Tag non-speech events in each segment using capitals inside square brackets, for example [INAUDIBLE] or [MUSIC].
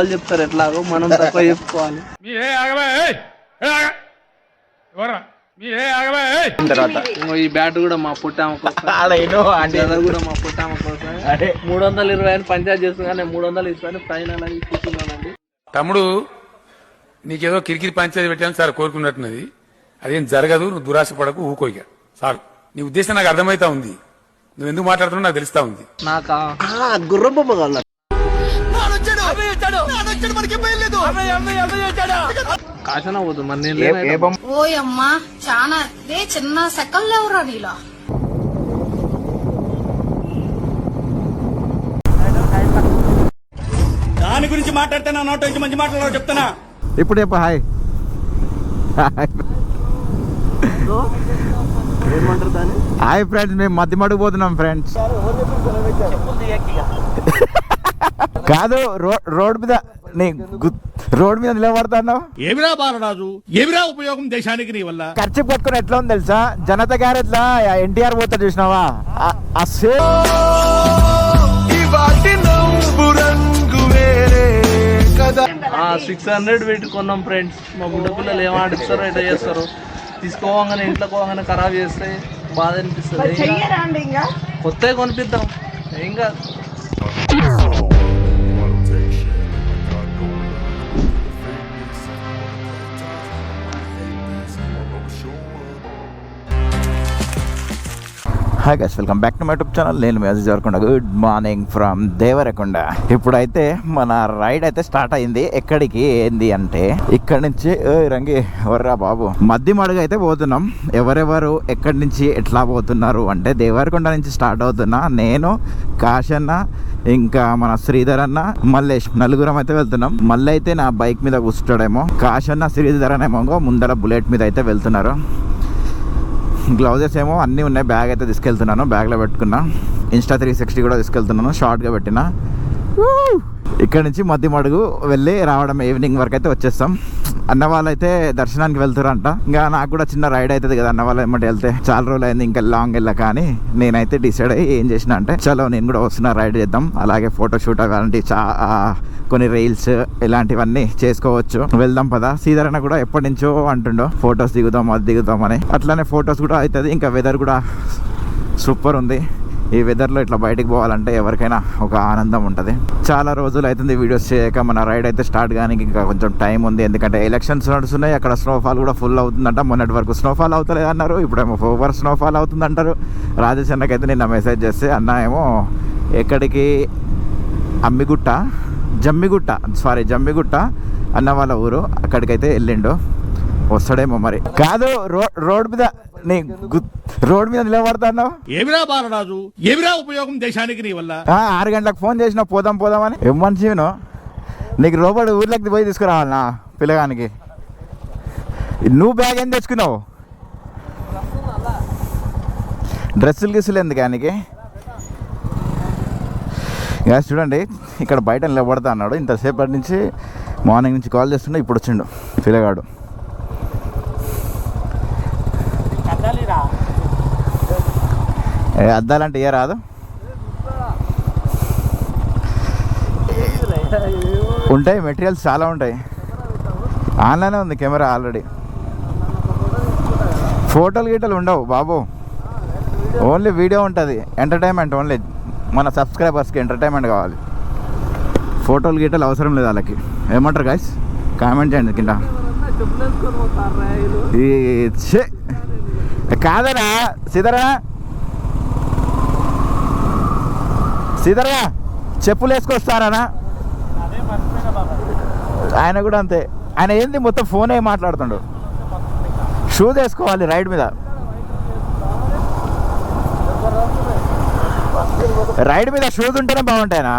వాళ్ళు చెప్తారు ఎట్లాగో మనం తక్కువ చెప్పుకోవాలి. తర్వాత. ఇంకో ఈ బ్యాట్ కూడా మా పుట్టామ కోసం. [LAUGHS] కూడా మా పుట్టామ కోసం. మూడు వందల ఇరవై అని పంచాయతీ చేస్తున్నా నేను మూడు వందలు ఇస్తాను ఫైనల్ అని కూర్చున్నానండి తమ్ముడు నీకేదో కిరికిరి పంచాయతీ పెట్టాను సార్ కోరుకున్నట్టున్నది. అదేం జరగదు నువ్వు దురాశ పడకు ఊకోయిక సార్ నీ ఉద్దేశం నాకు అర్థమైతా ఉంది. నువ్వు ఎందుకు మాట్లాడుతున్నావు నాకు తెలుస్తా ఉంది. నాకా? గుర్రబొమ్మ కావాలి మరి నేను ఓయమ్మా చాలా చిన్న సెకల్ లేవురా నీలా? దాని గురించి మాట్లాడితే నా నోట్ నుంచి మంచి మాటలు చెప్తున్నా. ఇప్పుడు చెప్పు హాయ్. ఏమంటారు దాన్ని? హాయ్ ఫ్రెండ్స్ మేము మధ్య మడుగు పోతున్నాం ఫ్రెండ్స్ కాదు రోడ్ మీద రోడ్ మీద నిలబడతాను ఏమిరా బాలరాజు? ఏమిరా ఉపయోగం దేశానికి నీ వల్ల? ఖర్చు పట్టుకుని ఎట్లా ఉంది తెలుసా? జనతా గ్యారేజ్ లా ఎన్టీఆర్ పోతా చూసినావా? ఆ- ఆ సేమ్ సిక్స్ హండ్రెడ్ పెట్టి కొన్నాం ఫ్రెండ్స్ మా బుడ్డ పిల్లలు ఏం ఆడిస్తారో ఎట్లా చేస్తారు. తీసుకోగానే ఇంట్లో పోగానే ఖరాబ్ చేస్తే బాధ అనిపిస్తుంది. కొత్త కొనిపిద్దాం. ఏం కాదు. Hi guys welcome back to my YouTube channel నేను మీ అజీజ్ వరకుండ గుడ్ మార్నింగ్ ఫ్రమ్ దేవరకొండ ఇప్పుడైతే మన రైడ్ అయితే స్టార్ట్ అయింది. ఎక్కడికి? ఏంది అంటే ఇక్కడి నుంచి రంగి ఎవర్రా బాబు. మధ్య మడుగు అయితే పోతున్నాం. ఎవరెవరు ఎక్కడి నుంచి ఎట్లా పోతున్నారు అంటే దేవరకొండ నుంచి స్టార్ట్ అవుతున్నా నేను కాశన్న ఇంకా మన శ్రీధర్ అన్న మల్లేష్. నలుగురం అయితే వెళ్తున్నాం. మళ్ళీ అయితే నా బైక్ మీద కూర్చుంటాడేమో. కాశన్న శ్రీధర్ అనేమో ముందర బుల్లెట్ మీద అయితే వెళ్తున్నారు. గ్లౌజెస్ ఏమో అన్నీ ఉన్నాయి. బ్యాగ్ అయితే తీసుకెళ్తున్నాను. బ్యాగ్లో పెట్టుకున్నా. ఇన్స్టా త్రీ సిక్స్టీ కూడా తీసుకెళ్తున్నాను. షార్ట్గా పెట్టిన. ఇక్కడ నుంచి మధ్య మడుగు వెళ్ళి రావడం ఈవినింగ్ వరకు అయితే వచ్చేస్తాం. అన్న అయితే దర్శనానికి వెళ్తారంట. ఇంకా నాకు కూడా చిన్న రైడ్ అవుతుంది కదా అన్న వాళ్ళు ఏమంటే వెళ్తే చాలా రోజులు అయింది ఇంకా లాంగ్ వెళ్ళా కానీ నేనైతే డిసైడ్ అయ్యి ఏం చేసిన అంటే చలో నేను కూడా వస్తున్నా రైడ్ చేద్దాం. అలాగే ఫోటో షూట్ అలాంటి చా కొన్ని రీల్స్ ఇలాంటివన్నీ చేసుకోవచ్చు. వెళ్దాం పదా. సీదరణ కూడా ఎప్పటి నుంచో అంటుండో ఫొటోస్ దిగుదాం అది దిగుదాం అని. అట్లానే ఫొటోస్ కూడా అవుతుంది. ఇంకా వెదర్ కూడా సూపర్ ఉంది. ఈ వెదర్లో ఇట్లా బయటికి పోవాలంటే ఎవరికైనా ఒక ఆనందం ఉంటుంది. చాలా రోజులు అవుతుంది వీడియోస్ చేయక మన రైడ్ అయితే స్టార్ట్ కానీ ఇంకా కొంచెం టైం ఉంది. ఎందుకంటే ఎలక్షన్స్ నడుస్తున్నాయి అక్కడ స్నోఫాల్ కూడా ఫుల్ అవుతుందంట. మొన్నటి వరకు స్నోఫాల్ అవుతలేదు అన్నారు ఇప్పుడేమో ఓవర్ స్నోఫాల్ అవుతుంది అంటారు రాజేష్ అన్నకైతే నిన్న మెసేజ్ చేస్తే అన్న ఏమో ఎక్కడికి అమ్మిగుట్ట జమ్మిగుట్ట సారీ జమ్మిగుట్ట అన్న వాళ్ళ ఊరు అక్కడికైతే వెళ్ళిండు. వస్తాడేమో మరి. కాదు రోడ్ రోడ్ మీద నీ రోడ్ మీద నిలబడతాను ఏమిరా బాలరాజు? ఏమిరా ఉపయోగం దేశానికి నీ వల్ల? ఆరు గంటలకు ఫోన్ చేసిన పోదాం పోదాం అని ఏం మనిషిను నీకు రోబోట్ ఊర్లోకి పోయి తీసుకురావాలనా పిల్లగానికి? నువ్వు బ్యాగ్ ఏం తెచ్చుకున్నావు? డ్రెస్సులు గిస్సులు ఎందుకు ఆయనకి? గ్యాస్ చూడండి ఇక్కడ బయట నిలబడతా అన్నాడు ఇంతసేపటి నుంచి మార్నింగ్ నుంచి కాల్ చేస్తుండే ఇప్పుడు వచ్చిండు పిల్లగాడు ఏ అద్దాలంటే ఏ రాదు? ఉంటాయి మెటీరియల్స్ చాలా ఉంటాయి. ఆన్లైనే ఉంది కెమెరా ఆల్రెడీ. ఫోటోలు గీటలు ఉండవు బాబు. ఓన్లీ వీడియో ఉంటుంది ఎంటర్టైన్మెంట్ ఓన్లీ. మన సబ్స్క్రైబర్స్కి ఎంటర్టైన్మెంట్ కావాలి. ఫోటోలు గీటలు అవసరం లేదు వాళ్ళకి. ఏమంటారు గాయస్ కామెంట్ చేయండి కింద. ఈ కాదరా సిదరా సీదరా? సీదరా చెప్పులు వేసుకొస్తారా ఆయన కూడా అంతే. ఆయన ఏంది మొత్తం ఫోనే మాట్లాడుతుండు. షూస్ వేసుకోవాలి రైడ్ మీద. రైడ్ మీద షూస్ ఉంటేనే బాగుంటాయినా?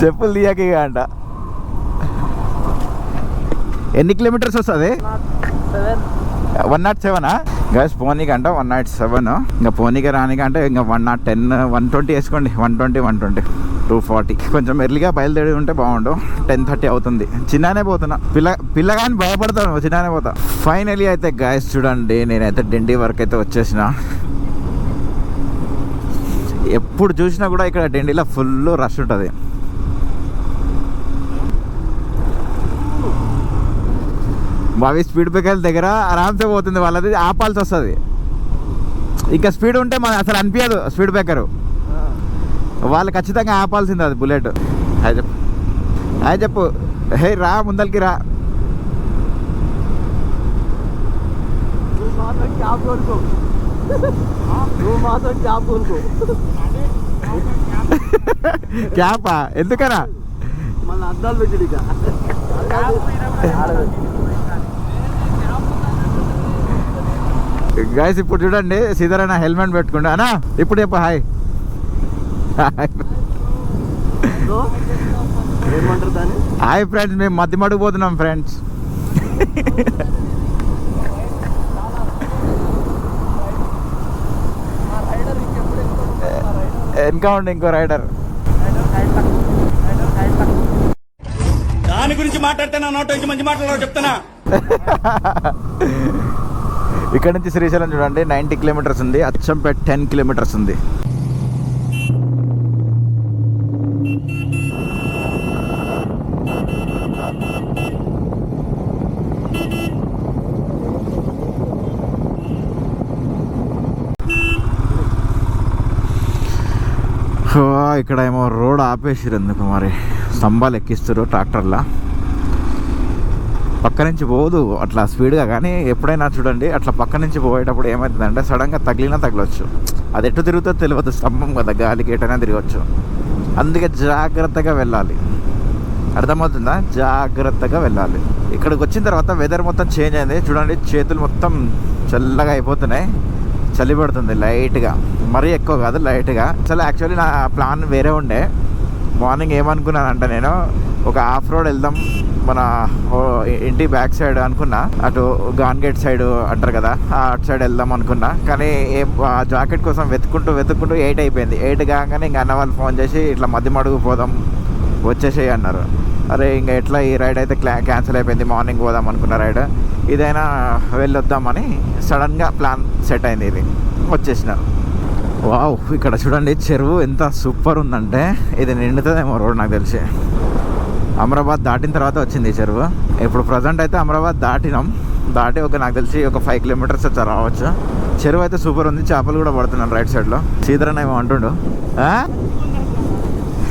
చెప్పులు తీయక అంట. ఎన్ని కిలోమీటర్స్ వస్తుంది? వన్ నాట్ సెవెనా గైస్ పోనీకి అంట వన్ నాట్ సెవెన్ ఇంకా పోనీకి రానికి అంటే ఇంకా one not ten one twenty వేసుకోండి. One twenty one twenty two forty కొంచెం ఎర్లీగా బయలుదేరి ఉంటే బాగుండు. టెన్ థర్టీ అవుతుంది. చిన్ననే పోతున్నా. పిల్ల పిల్లగాని భయపడతాను. చిన్ననే పోతా. ఫైనలీ అయితే గాయస్ చూడండి. నేనైతే డిండి వరకు అయితే వచ్చేసిన. ఎప్పుడు చూసినా కూడా ఇక్కడ డెండీలో ఫుల్ రష్ ఉంటుంది. బావి స్పీడ్ బ్రేకర్ల దగ్గర ఆరామ్సే పోతుంది వాళ్ళది ఆపాల్సి వస్తుంది. ఇంకా స్పీడ్ ఉంటే మన అసలు అనిపించదు స్పీడ్ బ్రేకర్ వాళ్ళు ఖచ్చితంగా ఆపాల్సింది అది బుల్లెట్ హాయ్ చెప్పు. హాయ్ చెప్పు. హే రా ముందరికి రా. క్యాపా? ఎందుకరా? గైస్ ఇప్పుడు చూడండి సీతారాయణ హెల్మెట్ పెట్టుకుంటా అనా ఇప్పుడు చెప్పు హాయ్ హాయ్ ఫ్రెండ్స్ మేము మధ్య మడుగు పోతున్నాం ఫ్రెండ్స్ ఉండి ఇంకో రైడర్ దాని గురించి మాట్లాడితే నా నోట్ మంచి మాట్లాడాలో చెప్తానా [LAUGHS] ఇక్కడ నుంచి శ్రీశైలం చూడండి నైంటీ కిలోమీటర్స్ ఉంది. అచ్చంపేట టెన్ కిలోమీటర్స్ ఉంది. ఇక్కడ ఏమో రోడ్ ఆపేసిరు ఎందుకు మరి? స్తంభాలు ఎక్కిస్తారు ట్రాక్టర్లా. పక్క నుంచి పోదు అట్లా స్పీడ్గా. కానీ ఎప్పుడైనా చూడండి అట్లా పక్క నుంచి పోయేటప్పుడు ఏమవుతుందంటే సడన్గా తగిలినా తగలవచ్చు అది ఎటు తిరుగుతుందో తెలియదు స్తంభం కదా గాలికి ఎటైనా తిరగచ్చు. అందుకే జాగ్రత్తగా వెళ్ళాలి. అర్థమవుతుందా? జాగ్రత్తగా వెళ్ళాలి. ఇక్కడికి వచ్చిన తర్వాత వెదర్ మొత్తం చేంజ్ అయింది. చూడండి చేతులు మొత్తం చల్లగా అయిపోతున్నాయి. చలి పడుతుంది లైట్గా. మరీ ఎక్కువ కాదు లైట్గా. అసలు యాక్చువల్లీ నా ప్లాన్ వేరే ఉండే. మార్నింగ్ ఏమనుకున్నానంటే నేను ఒక ఆఫ్ రోడ్ వెళ్దాం. మన ఇంటి బ్యాక్ సైడ్ అనుకున్నా. అటు గాన్ గేట్ సైడ్ అంటారు కదా ఆ అటు సైడ్ వెళ్దాం అనుకున్నా. కానీ ఏ- ఆ జాకెట్ కోసం వెతుక్కుంటూ వెతుక్కుంటూ ఎయిట్ అయిపోయింది. ఎయిట్ కాగానే ఇంకా అన్న వాళ్ళు ఫోన్ చేసి ఇట్లా మధ్య మడుగు పోదాం వచ్చేసేయి అన్నారు. అరే ఇంకా ఎట్లా ఈ రైడ్ అయితే క్లా క్యాన్సిల్ అయిపోయింది మార్నింగ్ పోదాం అనుకున్న రైడ్ ఇదైనా వెళ్ళొద్దామని సడన్గా ప్లాన్ సెట్ అయింది ఇది. వచ్చేసినారు వావ్ ఇక్కడ చూడండి చెరువు ఎంత సూపర్ ఉందంటే ఇది నిండుతుందేమో రోడ్ నాకు తెలిసి. అమరాబాద్ దాటిన తర్వాత వచ్చింది ఈ చెరువు. ఇప్పుడు ప్రజెంట్ అయితే అమరాబాద్ దాటినాం. దాటి ఒక నాకు తెలిసి ఒక ఫైవ్ కిలోమీటర్స్ వచ్చి రావచ్చు. చెరువు అయితే సూపర్ ఉంది. చేపలు కూడా పడుతున్నాను రైట్ సైడ్లో సీదరన్ ఏమో అంటుండు.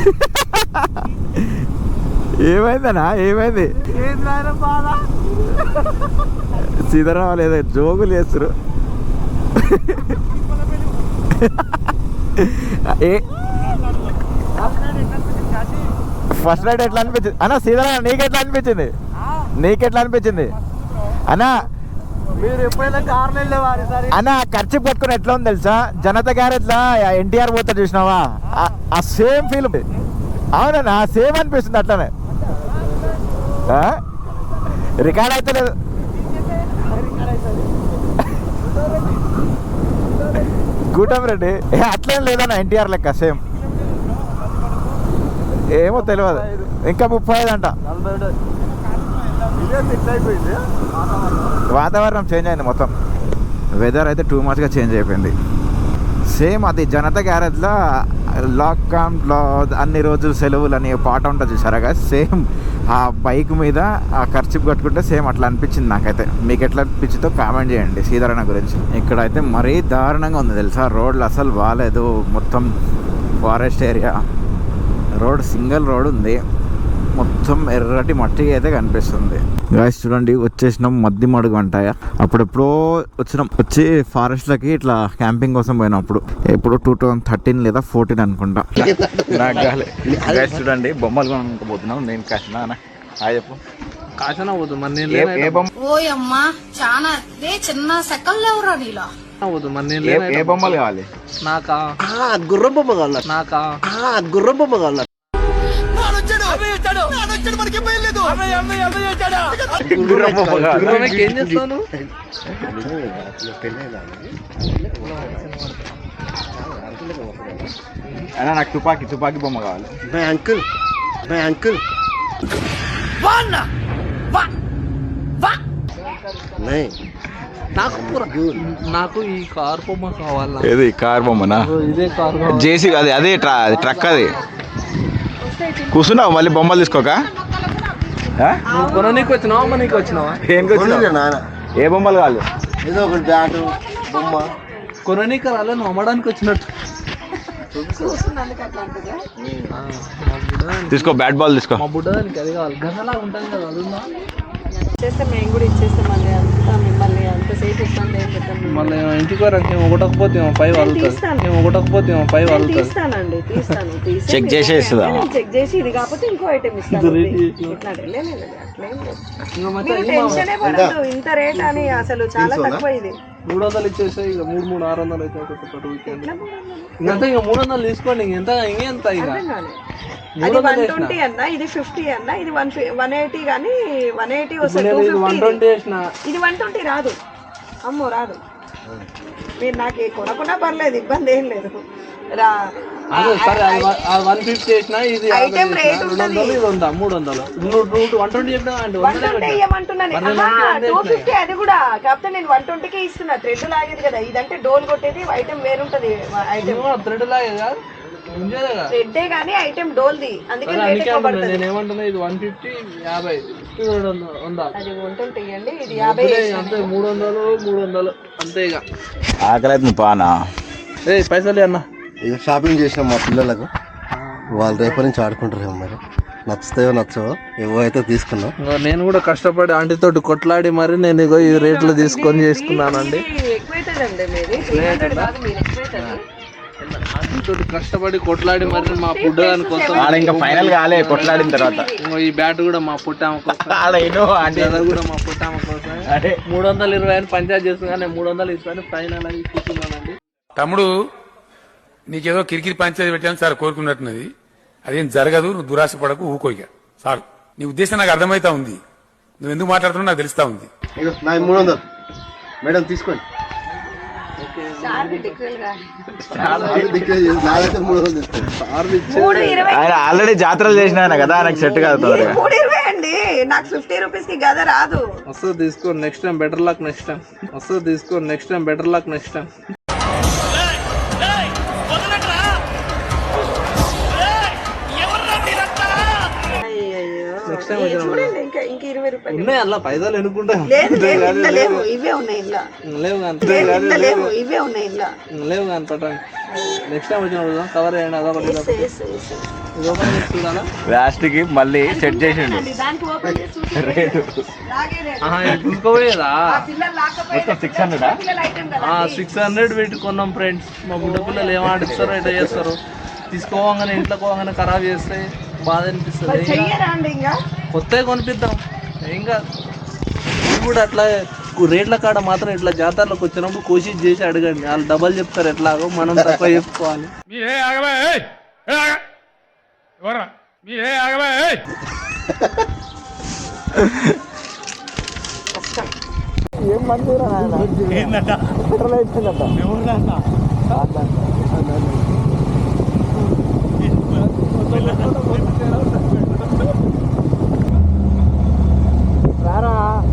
[LAUGHS] ఏమైందనా ఏమైంది? సీతారాం వాళ్ళు ఏదో జోగులు చేస్తారు [LAUGHS] ఏ ఫస్ట్ రైడ్ ఎట్లా అనిపించింది? అన్న నీకు ఎట్లా అనిపించింది? నీకు ఎట్లా అనిపించింది? అన్నా మీరు ఎప్పుడైనా సరే? అన్న ఖర్చు పెట్టుకుని ఎట్లా ఉంది తెలుసా? జనతా గ్యారేజ్లా ఎన్టీఆర్ పోతా చూసినావా? ఆ- సేమ్ ఫీల్ అవునన్నా సేమ్ అనిపిస్తుంది అట్లనే. రికార్డ్ అయితే లేదు. [LAUGHS] కూటమి రెడ్డి. అట్లేం లేదన్న ఎన్టీఆర్ లెక్క సేమ్. ఏమో తెలియదు ఇంకా ముప్పై ఐదు అంట. వాతావరణం చేంజ్ అయింది మొత్తం. వెదర్ అయితే టూ మచ్గా చేంజ్ అయిపోయింది. సేమ్ అది జనతా గ్యారేజ్లో లాక్డౌన్లో అన్ని రోజులు సెలవులు అనే పాట ఉంటుంది చూసారా సేమ్ ఆ బైక్ మీద ఆ ఖర్చు కట్టుకుంటే సేమ్ అట్లా అనిపించింది నాకైతే. మీకు ఎట్లా అనిపించిందో కామెంట్ చేయండి సీతారాణ గురించి. ఇక్కడ అయితే మరీ దారుణంగా ఉంది తెలుసా? రోడ్లు అసలు బాగాలేదు మొత్తం forest area road single road ఉంది. మొత్తం ఎర్రటి మట్టి అయితే కనిపిస్తుంది. గాయస్ చూడండి వచ్చేసినాం మద్ది మడుగు అంటాయా అప్పుడెప్పుడో వచ్చినాం. వచ్చి ఫారెస్ట్ లకి ఇట్లా క్యాంపింగ్ కోసం పోయినాం అప్పుడు. ఎప్పుడు టూ థౌసండ్ థర్టీన్ లేదా ఫోర్టీన్ అనుకుంటా. నాకు గాలి గాయస్ చూడండి బొమ్మలు కొనుక్కోబోతున్నాం. నేను కాసిన చెప్పు. ఏ- లేనైతే బొమ్మ? ఓయమ్మా చాలా చిన్న సెకల్ ఎవరా నీలో? ఏ- బొమ్మలు కావాలి? నాకా గుర్రం బొమ్మ కావాలి? నాకా గుర్రం బొమ్మ కావాలి? ఏం చేస్తాను నాకు తుపాకీ తుపాకీ బొమ్మ కావాలి. My uncle my uncle. नहीं నాకు పూర- నాకు ఈ కార్ బొమ్మ కావాలా? ఏది కార్ బొమ్మనా? ఇదే కార్ జేసీ అది అదే ట్రా ట్రక్ అది. కూర్చున్నావు మళ్ళీ బొమ్మలు తీసుకోక? కొననీకి వచ్చినావా అమ్మనీకి వచ్చినావా? ఏం? నాన్న. ఏ బొమ్మలు కాదు ఏదో ఒకటి బ్యాటు బొమ్మ. కొననీకి రాలే నువ్వు అమ్మడానికి వచ్చినట్టు. తీసుకో బ్యాట్ బాల్ తీసుకో. మా బుడ్డదానికి అది కావాలి. గదలా ఉంటుంది కదా మేము కూడా ఇచ్చేస్తామండి అంతా మిమ్మల్ని అంతసేపు ఇబ్బంది ఏం పెట్టండి మళ్ళీ ఇంటికి వరకు ఒకటకపోతే పై ఏమో ఒకటకపోతే పై వలుతుంది తీస్తానండి తీస్తాను తీసి మీకు చేసి చెక్ చేసి ఇది కాకపోతే ఇంకో ఐటెం ఇస్తాను ఇట్లా లేదు లేదు, అట్లేం లేదు టెన్షనే పడద్దు. ఇంత రేట్ అని అసలు చాలా తక్కువ ఇది. మూడు వందలు ఇచ్చేసి ఇక మూడు మూడు ఆరు వందలు అయితే ఒక్కొక్కటి వీకెండ్ ఇంకంతా ఇక మూడు వందలు తీసుకోండి ఇంకెంత ఇంకెంత ఇక అది వన్ ట్వంటీ అన్న ఇది ఫిఫ్టీ అన్న ఇది వన్ వన్ ఎయిటీ కానీ వన్ ఎయిటీ వస్తుంది వన్ ట్వంటీ వేసిన? ఇది వన్ ట్వంటీ రాదు. అమ్మో రాదు. మీరు నాకు ఏ కొనకున్నా పర్లేదు ఇబ్బంది ఏం లేదు. రా సరే వన్ ఫిఫ్టీ వేసిన ఇది రెండు వందలు ఇది వంద మూడు వందలు. వన్ ట్వంటీ చెప్పినా అండి వన్ ట్వంటీ ఇవ్వమంటున్నాను. టూ ఫిఫ్టీ అది కూడా. కాకపోతే నేను వన్ ట్వంటీకే ఇస్తున్నా. థ్రెడ్ లాగేది కదా. ఇదంటే డోల్ కొట్టేది ఐటమ్ వేరుంటది ఐటమ్ థ్రెడ్ థ్రెడ్డే కానీ ఐటమ్ డోల్ది. అందుకే నేను ఏమంటున్నా ఇది వన్ ఫిఫ్టీ యాభై. అంతే మూడు వందలు మూడు వందలు. అంతే ఇక. ఆకలి పానా? ఏ పైసలు అన్న. ఇక షాపింగ్ చేసినాం మా పిల్లలకు. వాళ్ళు రేపటి నుంచి ఆడుకుంటారేమో మరి. నచ్చుతాయో నచ్చవో ఏవో అయితే తీసుకున్నాం. నేను కూడా కష్టపడి ఆంటీతో కొట్లాడి మరి నేను ఇగో ఈ రేట్లు తీసుకొని చేసుకున్నానండి. ఆంటీతో కష్టపడి కొట్లాడి మరి మా ఫుడ్ కోసం ఆడ ఇంకా ఫైనల్ కాలే కొట్లాడిన తర్వాత. ఇంకో ఈ బ్యాట్ కూడా మా పుట్టామ కోసం. [LAUGHS] కూడా మా పుట్టామ కోసం. మూడు వందల ఇరవై అని పంచాయతీ చేస్తున్నా నేను మూడు వందలు ఇస్తాను ఫైనల్ అని కూర్చున్నానండి తమ్ముడు నీకేదో కిరికిరి పంచాయతీ పెట్టాను సార్ కోరుకున్నట్టున్నది. అదేం జరగదు నువ్వు దురాశ పడకు ఊకోయిక సార్ నీ ఉద్దేశం నాకు అర్థమైతా ఉంది. నువ్వు ఎందుకు మాట్లాడుతున్నావు నాకు తెలుస్తా ఉంది. మూడు వందలు. మేడం తీసుకోండి. తీసుకోండి ఆల్రెడీ జాతరలు చేసిన కదా నాకు సెట్ కాదు అండి. నాకు ఫిఫ్టీ రూపీస్కి గద రాదు. వస్తుంది తీసుకో next time better luck next time. వస్తుంది తీసుకో next time better luck next time. వచ్చినప్పుడు. చూడండి ఇంకా ఇంకా ఇరవై రూపాయలు ఉన్నాయి అలా పైసలు ఎన్నుకుంటా లేదు లేదు ఇంట్లో లేవు ఇవే ఉన్నాయి ఇంట్లో. లేవు ఇంట్లో లేవు ఇవే ఉన్నాయి ఇంట్లో. లేవు కానీ పట్టండి. నెక్స్ట్ టైం వచ్చినప్పుడు కవర్ చేయండి అదొకటి లాస్ట్కి మళ్ళీ సెట్ చేసిండు. రేటు. చూసుకోపోయేదా లాక్కపోతే సిక్స్ హండ్రెడ్ సిక్స్ హండ్రెడ్ పెట్టి కొన్నాం ఫ్రెండ్స్ మా బుడ్డ పిల్లలు ఏం ఆడిస్తారో ఎట్లా చేస్తారు. తీసుకోగానే ఇంట్లో పోగానే ఖరాబ్ చేస్తే బాధ అనిపిస్తుంది. చెయ్యరా అండి ఇంకా కొత్త కొనిపిద్దాం. ఏం కాదు. కూడా అట్లా రేట్ల కాడ మాత్రం ఇట్లా జాతరలోకి వచ్చినప్పుడు కోషిష్ చేసి అడగండి. వాళ్ళు డబల్ చెప్తారు ఎట్లాగో మనం తక్కువ చెప్పుకోవాలి. మీ ఏ ఆగవా ఏయ్! ఏ ఆగ!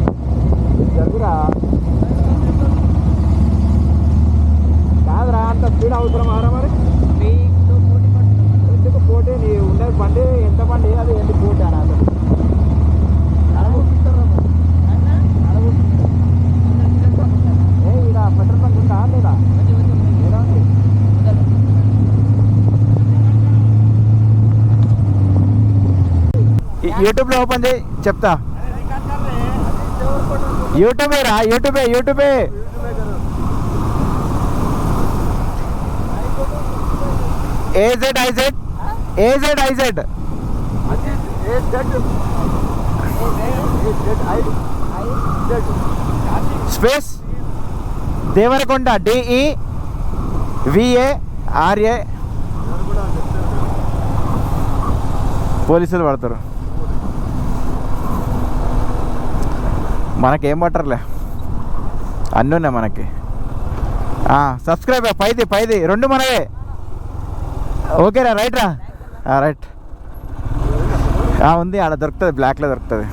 జరుగురా. కాదురా అంత స్పీడ్ అవసరం ఆరా మరి? ఎందుకు పోటీ? నీ ఉన్నది బండి ఎంత బండి? అది ఎందుకు పోటీ అని అసలు ఈడ పెట్రోల్ బంక్ ఉందా లేదా? యూట్యూబ్లో ఓపెన్ చేయి చెప్తా. యూట్యూబే రా యూట్యూబే యూట్యూబే. A Z I Z A Z I Z space Devarakonda D E V A R A పోలీసులు పడతారు. మనకేం పట్టరులే. అన్నీ ఉన్నాయి మనకి. సబ్స్క్రైబ్ పైది పైది రెండు మనవే. ఓకేరా రైట్ రా రైట్. ఉంది ఆడ దొరుకుతుంది బ్లాక్లో దొరుకుతుంది.